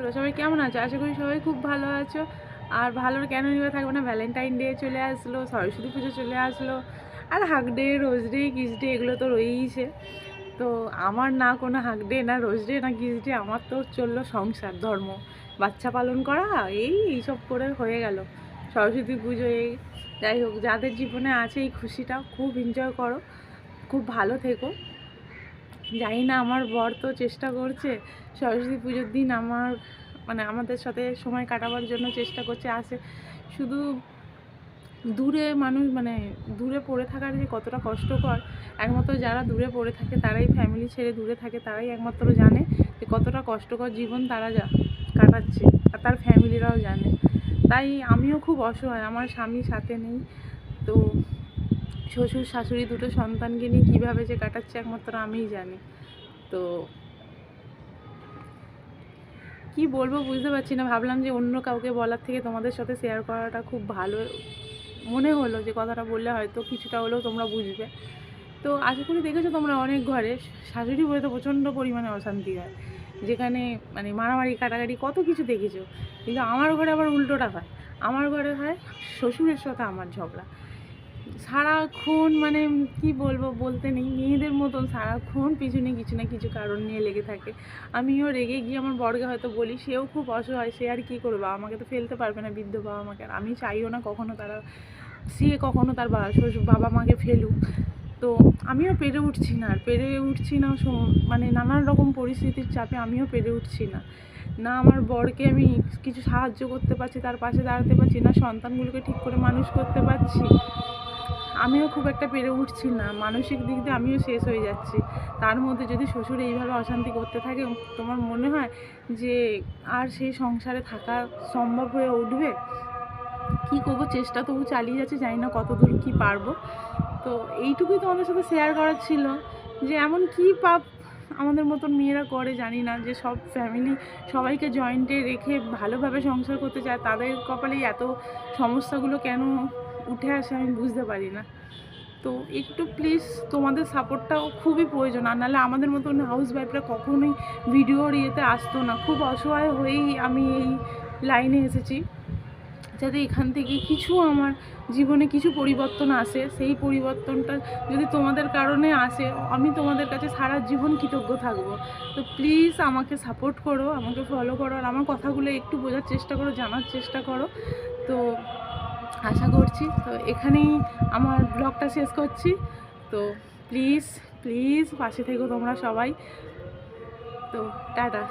তোমরা সবাই কেমন আছো? আশা করি সবাই খুব ভালো আছো। আর ভালোর কেন নিবে থাকবে না ভ্যালেন্টাইন ডে চলে আসলো, সরস্বতী পুজো চলে আসলো, আর hug day rose day kiss day এগুলো তো রয়েইছে। তো আমার না কোনো হাক ডে না রোজ ডে না কিস ডে আমার তো চলল সংসার, ধর্ম, বাচ্চা পালন করা, এই এইসব করে হয়ে গেল। সরস্বতী পুজো, এই যাই হোক, যাদের জীবনে আছে এই খুশিটা খুব এনজয় করো, খুব ভালো থেকো। জানি না আমার বর তো চেষ্টা করছে সরস্বতী পুজোর দিন আমার মানে আমাদের সাথে সময় কাটাবার জন্য চেষ্টা করছে আসে শুধু দূরে মানুষ মানে দূরে পড়ে থাকার যে কতটা কষ্টকর। একমাত্র যারা দূরে পড়ে থাকে তারাই ফ্যামিলি ছেড়ে দূরে থাকে, তারাই একমাত্র জানে যে কতটা কষ্টকর জীবন তারা যা কাটাচ্ছে, আর তার ফ্যামিলিরাও জানে। তাই আমিও খুব অসহায়, আমার স্বামী সাথে নেই, তো শ্বশুর শাশুড়ি দুটো সন্তানকে নিয়ে কীভাবে যে কাটাচ্ছে একমাত্র আমিই জানি। তো কি বলব বুঝতে পারছি না। ভাবলাম যে অন্য কাউকে বলার থেকে তোমাদের সাথে শেয়ার করাটা খুব ভালো। মনে হলো যে কথাটা বললে হয়তো কিছুটা হলেও তোমরা বুঝবে। তো আশা করি দেখেছ তোমরা অনেক ঘরে। শাশুড়ি বলে তো প্রচণ্ড পরিমাণে অশান্তি হয়। যেখানে মানে মারামারি, কাটাকাটি কত কিছু দেখেছ। কিন্তু আমার ঘরে আবার উল্টোটা হয়। আমার ঘরে হয় শ্বশুরের সাথে আমার ঝগড়া। সারাক্ষণ মানে কি বলব বলতে নেই, মেয়েদের মতন সারাক্ষণ পিছনে কিছু না কিছু কারণ নিয়ে লেগে থাকে। আমিও রেগে গিয়ে আমার বরকে হয়তো বলি, সেও খুব অসহায়, সে আর কী করবে? বাবা মাকে তো ফেলতে পারবে না বৃদ্ধ বাবা মাকে। আর আমি চাইও না কখনো তারা, সে কখনো তার শ্বশুর বাবা মাকে ফেলুক। তো আমিও পেরে উঠছি না, আর পেরে উঠছি না মানে নানান রকম পরিস্থিতির চাপে আমিও পেরে উঠছি না। না আমার বরকে আমি কিছু সাহায্য করতে পারছি, তার পাশে দাঁড়াতে পারছি, না সন্তানগুলোকে ঠিক করে মানুষ করতে পারছি। আমিও খুব একটা পেরে উঠছি না। মানসিক দিক দিয়ে আমিও শেষ হয়ে যাচ্ছি। তার মধ্যে যদি শ্বশুর এইভাবে অশান্তি করতে থাকে, তোমার মনে হয় যে আর সেই সংসারে থাকা সম্ভব হয়ে উঠবে? কী করব? চেষ্টা তবু চালিয়ে যাচ্ছে, জানি না কতদূর কী পারব। তো এইটুকুই তোমাদের সাথে শেয়ার করার ছিল যে এমন কী পাপ আমাদের মতন মেয়েরা করে জানি না, যে সব ফ্যামিলি সবাইকে জয়েন্টে রেখে ভালোভাবে সংসার করতে চায়, তাদের কপালেই এত সমস্যাগুলো কেন উঠে আসে আমি বুঝতে পারি না। তো একটু প্লিজ তোমাদের সাপোর্টটাও খুবই প্রয়োজন। আর নাহলে আমাদের মতন হাউস ওয়াইফরা কখনোই ভিডিওর ইয়েতে আসতো না। খুব অসহায় হয়েই আমি এই লাইনে এসেছি। যাতে এখান থেকে কিছু আমার জীবনে কিছু পরিবর্তন আসে। সেই পরিবর্তনটা যদি তোমাদের কারণে আসে, আমি তোমাদের কাছে সারা জীবন কৃতজ্ঞ থাকব। তো প্লিজ আমাকে সাপোর্ট করো, আমাকে ফলো করো। আর আমার কথাগুলো একটু বোঝার চেষ্টা করো, জানার চেষ্টা করো। তো আশা করছি। তো এখানেই আমার ব্লগটা শেষ করছি। তো প্লিজ প্লিজ পাশে থেকো তোমরা সবাই। তো টাটা।